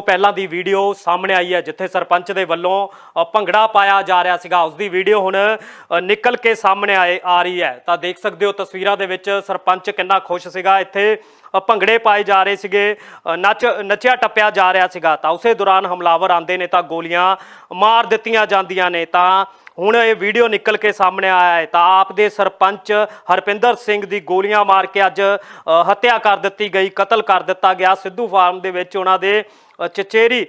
ਪਹਿਲਾਂ ਦੀ ਵੀਡੀਓ ਸਾਹਮਣੇ ਆਈ ਹੈ, ਜਿੱਥੇ ਸਰਪੰਚ ਦੇ ਵੱਲੋਂ ਭੰਗੜਾ ਪਾਇਆ ਜਾ ਰਿਹਾ ਸੀਗਾ। ਉਸ ਦੀ ਵੀਡੀਓ ਹੁਣ ਨਿਕਲ ਕੇ ਸਾਹਮਣੇ ਆਏ, ਆ ਰਹੀ ਹੈ। ਤਾਂ ਦੇਖ ਸਕਦੇ ਹੋ ਤਸਵੀਰਾਂ ਦੇ ਵਿੱਚ ਸਰਪੰਚ ਕਿੰਨਾ ਖੁਸ਼ ਸੀਗਾ। ਇੱਥੇ ਭੰਗੜੇ ਪਾਏ ਜਾ ਰਹੇ ਸੀਗੇ ਨੱਚ, ਨੱਚਿਆ ਟੱਪਿਆ ਜਾ ਰਿਹਾ ਸੀਗਾ। ਤਾਂ ਉਸੇ ਦੌਰਾਨ ਹਮਲਾਵਰ ਆਂਦੇ ਨੇ ਤਾਂ ਗੋਲੀਆਂ ਮਾਰ ਦਿੱਤੀਆਂ ਜਾਂਦੀਆਂ ਨੇ। ਤਾਂ ਹੁਣ ਇਹ ਵੀਡੀਓ ਨਿਕਲ ਕੇ ਸਾਹਮਣੇ ਆਇਆ ਹੈ ਤਾਂ ਆਪ ਦੇ ਸਰਪੰਚ ਹਰਪਿੰਦਰ ਸਿੰਘ ਦੀ ਗੋਲੀਆਂ ਮਾਰ ਕੇ ਅੱਜ ਹੱਤਿਆ ਕਰ ਦਿੱਤੀ ਗਈ, ਕਤਲ ਕਰ ਦਿੱਤਾ ਗਿਆ। ਸਿੱਧੂ ਫਾਰਮ ਦੇ ਵਿੱਚ ਉਹਨਾਂ ਦੇ ਚਚੇਰੀ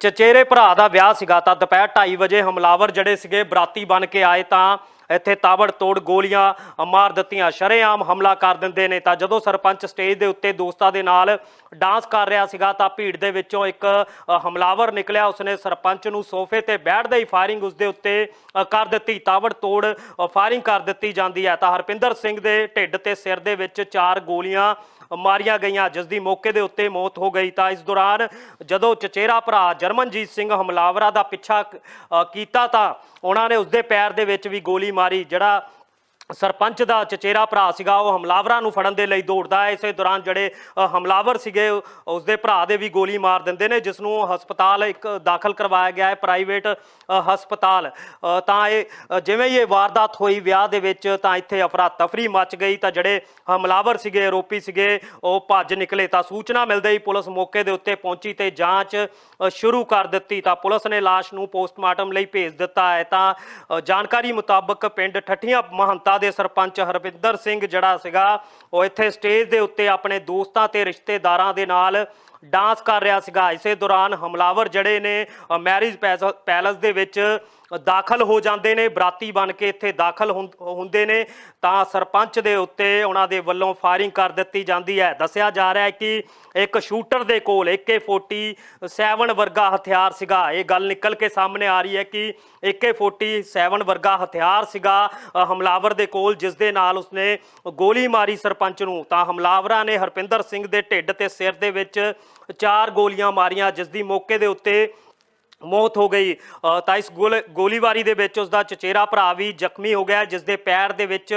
ਚਚੇਰੇ ਭਰਾ ਦਾ ਵਿਆਹ ਸੀਗਾ ਤਾਂ ਦੁਪਹਿਰ 2:30 ਵਜੇ ਹਮਲਾਵਰ ਜਿਹੜੇ ਸੀਗੇ ਬਰਾਤੀ ਬਣ ਕੇ ਆਏ ਤਾਂ ਇੱਥੇ ਤਾਬੜ ਤੋੜ ਗੋਲੀਆਂ ਮਾਰ ਦਿੱਤੀਆਂ, ਸ਼ਰੇਆਮ ਹਮਲਾ ਕਰ ਦਿੰਦੇ ਨੇ। ਤਾਂ ਜਦੋਂ ਸਰਪੰਚ ਸਟੇਜ ਦੇ ਉੱਤੇ ਦੋਸਤਾਂ ਦੇ ਨਾਲ ਡਾਂਸ ਕਰ ਰਿਹਾ ਸੀਗਾ, ਤਾਂ ਭੀੜ ਦੇ ਵਿੱਚੋਂ ਇੱਕ ਹਮਲਾਵਰ ਨਿਕਲਿਆ। ਉਸਨੇ ਸਰਪੰਚ ਨੂੰ ਸੋਫੇ ਤੇ ਬੈਠਦੇ ਹੀ ਫਾਇਰਿੰਗ ਉਸਦੇ ਉੱਤੇ ਕਰ ਦਿੱਤੀ। ਤਾਬੜ ਤੋੜ ਫਾਇਰਿੰਗ ਕਰ ਦਿੱਤੀ ਜਾਂਦੀ ਹੈ। ਤਾਂ ਹਰਪਿੰਦਰ ਸਿੰਘ ਦੇ ਢਿੱਡ ਤੇ ਸਿਰ ਦੇ ਵਿੱਚ ਚਾਰ ਗੋਲੀਆਂ ਮਾਰੀਆਂ ਗਈਆਂ। ਜਿਸ ਦੀ ਮੌਕੇ ਦੇ ਉੱਤੇ ਮੌਤ ਹੋ ਗਈ। ਤਾਂ ਇਸ ਦੌਰਾਨ ਜਦੋਂ ਚਚੇਰਾ ਭਰਾ ਜਰਮਨਜੀਤ ਸਿੰਘ ਹਮਲਾਵਰਾਂ ਦਾ ਪਿੱਛਾ ਕੀਤਾ ਤਾਂ ਉਹਨਾਂ ਨੇ ਉਸਦੇ ਪੈਰ ਦੇ ਵਿੱਚ ਵੀ ਗੋਲੀ ਮਾਰੀ, ਜਿਹੜਾ ਸਰਪੰਚ ਦਾ ਚਚੇਰਾ ਭਰਾ ਸੀਗਾ, ਉਹ ਹਮਲਾਵਰਾਂ ਨੂੰ ਫੜਨ ਦੇ ਲਈ ਦੌੜਦਾ ਹੈ। ਇਸੇ ਦੌਰਾਨ ਜਿਹੜੇ ਹਮਲਾਵਰ ਸੀਗੇ ਉਹ- ਉਸਦੇ ਭਰਾ ਦੇ ਵੀ ਗੋਲੀ ਮਾਰ ਦਿੰਦੇ ਨੇ, ਜਿਸ ਨੂੰ ਹਸਪਤਾਲ ਇੱਕ ਦਾਖਲ ਕਰਵਾਇਆ ਗਿਆ ਹੈ, ਪ੍ਰਾਈਵੇਟ ਹਸਪਤਾਲ। ਤਾਂ ਇਹ ਜਿਵੇਂ ਹੀ ਇਹ ਵਾਰਦਾਤ ਹੋਈ ਵਿਆਹ ਦੇ ਵਿੱਚ, ਤਾਂ ਇੱਥੇ ਅਫਰਾ ਤਫਰੀ ਮਚ ਗਈ। ਤਾਂ ਜਿਹੜੇ ਹਮਲਾਵਰ ਸੀਗੇ, ਆਰੋਪੀ ਸੀਗੇ, ਉਹ ਭੱਜ ਨਿਕਲੇ। ਤਾਂ ਸੂਚਨਾ ਮਿਲਦੇ ਹੀ ਪੁਲਿਸ ਮੌਕੇ ਦੇ ਉੱਤੇ ਪਹੁੰਚੀ ਤੇ ਜਾਂਚ ਸ਼ੁਰੂ ਕਰ ਦਿੱਤੀ। ਤਾਂ ਪੁਲਿਸ ਨੇ ਲਾਸ਼ ਨੂੰ ਪੋਸਟਮਾਰਟਮ ਲਈ ਭੇਜ ਦਿੱਤਾ ਹੈ। ਤਾਂ ਜਾਣਕਾਰੀ ਮੁਤਾਬਕ ਪਿੰਡ ਠੱਠੀਆਂ ਮਹੰਤਾ ਦੇ ਸਰਪੰਚ ਹਰਵਿੰਦਰ ਸਿੰਘ ਜਿਹੜਾ ਸੀਗਾ। ਉਹ ਇੱਥੇ ਸਟੇਜ ਦੇ ਉੱਤੇ ਆਪਣੇ ਦੋਸਤਾਂ ਤੇ ਰਿਸ਼ਤੇਦਾਰਾਂ ਦੇ ਨਾਲ ਡਾਂਸ ਕਰ ਰਿਹਾ ਸੀਗਾ। ਇਸੇ ਦੌਰਾਨ ਹਮਲਾਵਰ ਜਿਹੜੇ ਨੇ ਮੈਰਿਜ ਪੈਲਸ ਦੇ ਵਿੱਚ ਦਾਖਲ ਹੋ ਜਾਂਦੇ ਨੇ, ਬਰਾਤੀ ਬਣ ਕੇ ਇੱਥੇ ਦਾਖਲ ਹੁੰ- ਹੁੰਦੇ ਨੇ, ਤਾਂ ਸਰਪੰਚ ਦੇ ਉੱਤੇ ਉਹਨਾਂ ਦੇ ਵੱਲੋਂ ਫਾਇਰਿੰਗ ਕਰ ਦਿੱਤੀ ਜਾਂਦੀ ਹੈ। ਦੱਸਿਆ ਜਾ ਰਿਹਾ ਹੈ ਕਿ ਇੱਕ ਸ਼ੂਟਰ ਦੇ ਕੋਲ AK47 ਵਰਗਾ ਹਥਿਆਰ ਸੀਗਾ। ਇਹ ਗੱਲ ਨਿਕਲ ਕੇ ਸਾਹਮਣੇ ਆ ਰਹੀ ਹੈ ਕਿ AK47 ਵਰਗਾ ਹਥਿਆਰ ਸੀਗਾ। ਹਮਲਾਵਰ ਦੇ ਕੋਲ, ਜਿਸ ਦੇ ਨਾਲ ਉਸਨੇ ਗੋਲੀ ਮਾਰੀ ਸਰਪੰਚ ਨੂੰ। ਤਾਂ ਹਮਲਾਵਰਾਂ ਨੇ ਹਰਪਿੰਦਰ ਸਿੰਘ ਦੇ ਢਿੱਡ ਤੇ ਸਿਰ ਦੇ ਵਿੱਚ ਚਾਰ ਗੋਲੀਆਂ ਮਾਰੀਆਂ, ਜਿਸ ਦੀ ਮੌਕੇ ਦੇ ਉੱਤੇ ਮੌਤ ਹੋ ਗਈ। ਤਾਂ ਇਸ ਗੋਲ- ਗੋਲੀਬਾਰੀ ਦੇ ਵਿੱਚ ਉਸ ਦਾ ਚਚੇਰਾ ਭਰਾ ਵੀ ਜ਼ਖਮੀ ਹੋ ਗਿਆ ਜਿਸ ਦੇ ਪੈਰ ਦੇ ਵਿੱਚ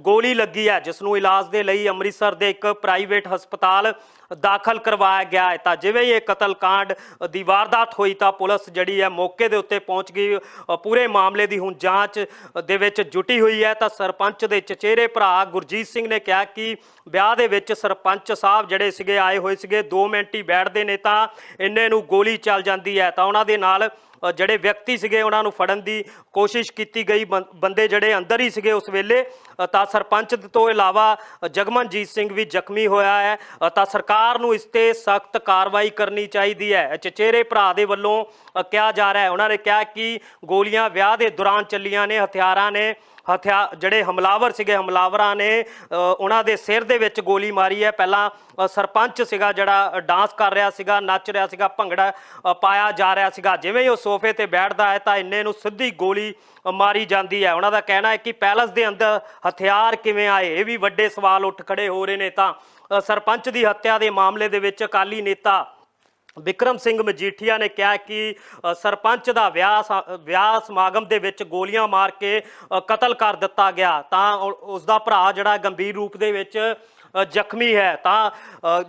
ਗੋਲੀ ਲੱਗੀ ਹੈ ਜਿਸ ਨੂੰ ਇਲਾਜ ਦੇ ਲਈ ਅੰਮ੍ਰਿਤਸਰ ਦੇ ਇੱਕ ਪ੍ਰਾਈਵੇਟ ਹਸਪਤਾਲ ਦਾਖਲ ਕਰਵਾਇਆ ਗਿਆ ਹੈ। ਤਾਂ ਜਿਵੇਂ ਹੀ ਇਹ ਕਤਲकांड ਦੀ ਵਾਰਦਾਤ ਹੋਈ ਤਾਂ ਪੁਲਿਸ ਜਿਹੜੀ ਹੈ ਮੌਕੇ ਦੇ ਉੱਤੇ ਪਹੁੰਚ ਗਈ। ਪੂਰੇ ਮਾਮਲੇ ਦੀ ਹੁਣ ਜਾਂਚ ਦੇ ਵਿੱਚ ਜੁਟੀ ਹੋਈ ਹੈ। ਤਾਂ ਸਰਪੰਚ ਦੇ ਚਚੇਰੇ ਭਰਾ ਗੁਰਜੀਤ ਸਿੰਘ ਨੇ ਕਿਹਾ ਕਿ ਵਿਆਹ ਦੇ ਵਿੱਚ ਸਰਪੰਚ ਸਾਹਿਬ ਜਿਹੜੇ ਸੀਗੇ, ਆਏ ਹੋਏ ਸੀਗੇ 2 ਮਿੰਟ ਹੀ ਬੈਠਦੇ ਨੇ ਤਾਂ ਇੰਨੇ ਨੂੰ ਗੋਲੀ ਚੱਲ ਜਾਂਦੀ ਹੈ। ਤਾਂ ਉਹਨਾਂ ਦੇ ਨਾਲ ਜਿਹੜੇ ਵਿਅਕਤੀ ਸੀਗੇ, ਉਹਨਾਂ ਨੂੰ ਫੜਨ ਦੀ ਕੋਸ਼ਿਸ਼ ਕੀਤੀ ਗਈ। ਬੰ- ਬੰਦੇ ਜਿਹੜੇ ਅੰਦਰ ਹੀ ਸੀਗੇ ਉਸ ਵੇਲੇ ਤਾਂ ਸਰਪੰਚ ਤੋਂ ਇਲਾਵਾ ਜਗਮਨਜੀਤ ਸਿੰਘ ਵੀ ਜ਼ਖਮੀ ਹੋਇਆ ਹੈ। ਤਾਂ ਸਰਕਾਰ ਨੂੰ ਇਸ ਤੇ ਸਖਤ ਕਾਰਵਾਈ ਕਰਨੀ ਚਾਹੀਦੀ ਹੈ। ਚਚੇਰੇ ਭਰਾ ਦੇ ਵੱਲੋਂ ਕਿਹਾ ਜਾ ਰਿਹਾ ਹੈ। ਉਹਨਾਂ ਨੇ ਕਿਹਾ ਕਿ ਗੋਲੀਆਂ ਵਿਆਹ ਦੇ ਦੌਰਾਨ ਚੱਲੀਆਂ ਨੇ, ਹਥਿਆਰਾਂ ਨੇ ਹਥਿਆ ਜਿਹੜੇ ਹਮਲਾਵਰ ਸੀਗੇ, ਹਮਲਾਵਰਾਂ ਨੇ ਉਹਨਾਂ ਦੇ ਸਿਰ ਦੇ ਵਿੱਚ ਗੋਲੀ ਮਾਰੀ ਹੈ। ਪਹਿਲਾਂ ਸਰਪੰਚ ਸੀਗਾ ਜਿਹੜਾ ਡਾਂਸ ਕਰ ਰਿਹਾ ਸੀਗਾ, ਨੱਚ ਰਿਹਾ ਸੀਗਾ, ਭੰਗੜਾ ਪਾਇਆ ਜਾ ਰਿਹਾ ਸੀਗਾ। ਜਿਵੇਂ ਹੀ ਉਹ ਸੋਫੇ ਤੇ ਬੈਠਦਾ ਹੈ ਤਾਂ ਇੰਨੇ ਨੂੰ ਸਿੱਧੀ ਗੋਲੀ ਮਾਰੀ ਜਾਂਦੀ ਹੈ। ਉਹਨਾਂ ਦਾ ਕਹਿਣਾ ਹੈ ਕਿ ਪੈਲਸ ਦੇ ਅੰਦਰ ਹਥਿਆਰ ਕਿਵੇਂ ਆਏ? ਇਹ ਵੀ ਵੱਡੇ ਸਵਾਲ ਉੱਠ ਖੜੇ ਹੋ ਰਹੇ ਨੇ ਤਾਂ ਸਰਪੰਚ ਦੀ ਹੱਤਿਆ ਦੇ ਮਾਮਲੇ ਦੇ ਵਿੱਚ ਅਕਾਲੀ ਨੇਤਾ ਵਿਕਰਮ ਸਿੰਘ ਮਜੀਠੀਆ ਨੇ ਕਿਹਾ ਕਿ ਸਰਪੰਚ ਦਾ ਵਿਆਹ ਸਾ- ਵਿਆਹ ਸਮਾਗਮ ਦੇ ਵਿੱਚ ਗੋਲੀਆਂ ਮਾਰ ਕੇ ਕਤਲ ਕਰ ਦਿੱਤਾ ਗਿਆ। ਤਾਂ ਉਸ ਦਾ ਭਰਾ ਜਿਹੜਾ ਗੰਭੀਰ ਰੂਪ ਦੇ ਵਿੱਚ ਜ਼ਖਮੀ ਹੈ। ਤਾਂ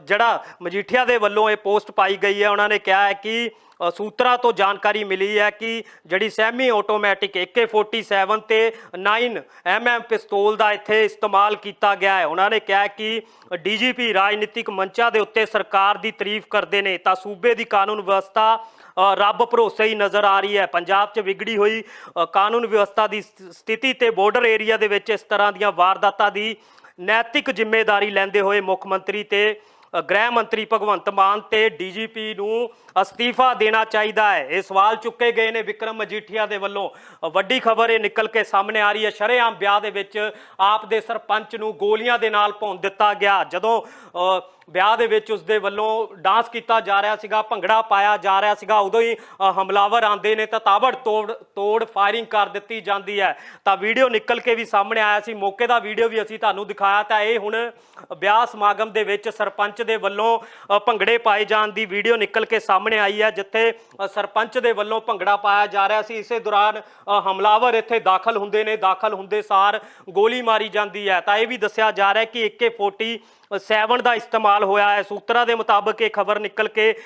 ਜਿਹੜਾ ਮਜੀਠੀਆ ਦੇ ਵੱਲੋਂ ਇਹ ਪੋਸਟ ਪਾਈ ਗਈ ਹੈ, ਉਹਨਾਂ ਨੇ ਕਿਹਾ ਹੈ ਕਿ ਸੂਤਰਾਂ ਤੋਂ ਜਾਣਕਾਰੀ ਮਿਲੀ ਹੈ ਕਿ ਜਿਹੜੀ ਸੈਮੀ ਆਟੋਮੈਟਿਕ AK47 ਤੇ 9 mm ਪਿਸਤੌਲ ਦਾ ਇੱਥੇ ਇਸਤੇਮਾਲ ਕੀਤਾ ਗਿਆ ਹੈ। ਉਹਨਾਂ ਨੇ ਕਿਹਾ ਕਿ ਡੀਜੀਪੀ ਰਾਜਨੀਤਿਕ ਮੰਚਾਂ ਦੇ ਉੱਤੇ ਸਰਕਾਰ ਦੀ ਤਾਰੀਫ ਕਰਦੇ ਨੇ। ਤਾਂ ਸੂਬੇ ਦੀ ਕਾਨੂੰਨ ਵਿਵਸਥਾ ਰੱਬ ਭਰੋਸੇ ਹੀ ਨਜ਼ਰ ਆ ਰਹੀ ਹੈ। ਪੰਜਾਬ 'ਚ ਵਿਗੜੀ ਹੋਈ ਕਾਨੂੰਨ ਵਿਵਸਥਾ ਦੀ ਸਥਿਤੀ ਤੇ ਬਾਰਡਰ ਏਰੀਆ ਦੇ ਵਿੱਚ ਇਸ ਤਰ੍ਹਾਂ ਦੀਆਂ ਵਾਰਦਾਤਾਂ ਦੀ ਨੈਤਿਕ ਜ਼ਿੰਮੇਵਾਰੀ ਲੈਂਦੇ ਹੋਏ ਮੁੱਖ ਮੰਤਰੀ ਤੇ ਗ੍ਰਹਿ ਮੰਤਰੀ ਭਗਵੰਤ ਮਾਨ ਤੇ ਡੀਜੀਪੀ ਨੂੰ ਅਸਤੀਫਾ ਦੇਣਾ ਚਾਹੀਦਾ ਹੈ। ਇਹ ਸਵਾਲ ਚੁੱਕੇ ਗਏ ਨੇ ਵਿਕਰਮ ਮਜੀਠੀਆ ਦੇ ਵੱਲੋਂ। ਵੱਡੀ ਖਬਰ ਇਹ ਨਿਕਲ ਕੇ ਸਾਹਮਣੇ ਆ ਰਹੀ ਹੈ। ਸ਼ਰੇਆਮ ਵਿਆਹ ਦੇ ਵਿੱਚ ਆਪ ਦੇ ਸਰਪੰਚ ਨੂੰ ਗੋਲੀਆਂ ਦੇ ਨਾਲ ਭੌਂ ਦਿੱਤਾ ਗਿਆ। ਜਦੋਂ ਵਿਆਹ ਦੇ ਵਿੱਚ ਉਸ ਦੇ ਵੱਲੋਂ ਡਾਂਸ ਕੀਤਾ ਜਾ ਰਿਹਾ ਸੀਗਾ, ਭੰਗੜਾ ਪਾਇਆ ਜਾ ਰਿਹਾ ਸੀਗਾ। ਉਦੋਂ ਹੀ ਹਮਲਾਵਰ ਆਂਦੇ ਨੇ ਤਾਂ ਤਾਬੜ ਤੋੜ ਤੋੜ ਫਾਇਰਿੰਗ ਕਰ ਦਿੱਤੀ ਜਾਂਦੀ ਹੈ। ਤਾਂ ਵੀਡੀਓ ਨਿਕਲ ਕੇ ਵੀ ਸਾਹਮਣੇ ਆਇਆ ਸੀ। ਮੌਕੇ ਦਾ ਵੀਡੀਓ ਵੀ ਅਸੀਂ ਤੁਹਾਨੂੰ ਦਿਖਾਇਆ। ਤਾਂ ਇਹ ਹੁਣ ਵਿਆਹ ਸਮਾਗਮ ਦੇ ਵਿੱਚ ਸਰਪੰਚ ਦੇ ਵੱਲੋਂ ਭੰਗੜੇ ਪਾਏ ਜਾਣ ਦੀ ਵੀਡੀਓ ਨਿਕਲ ਕੇ ਸਾਹਮਣੇ ਆਈ ਹੈ, ਜਿੱਥੇ ਸਰਪੰਚ ਦੇ ਵੱਲੋਂ ਭੰਗੜਾ ਪਾਇਆ ਜਾ ਰਿਹਾ ਸੀ। ਇਸੇ ਦੌਰਾਨ ਹਮਲਾਵਰ ਇੱਥੇ ਦਾਖਲ ਹੁੰਦੇ ਨੇ। ਦਾਖਲ ਹੁੰਦੇ ਸਾਰ ਗੋਲੀ ਮਾਰੀ ਜਾਂਦੀ ਹੈ। ਤਾਂ ਇਹ ਵੀ ਦੱਸਿਆ ਜਾ ਰਿਹਾ ਕਿ AK40 7 ਦਾ ਇਸਤੇਮਾਲ ਹੋਇਆ ਹੈ। ਸੂਤਰਾਂ ਦੇ ਮੁਤਾਬਕ ਇਹ ਖਬਰ ਨਿਕਲ ਕੇ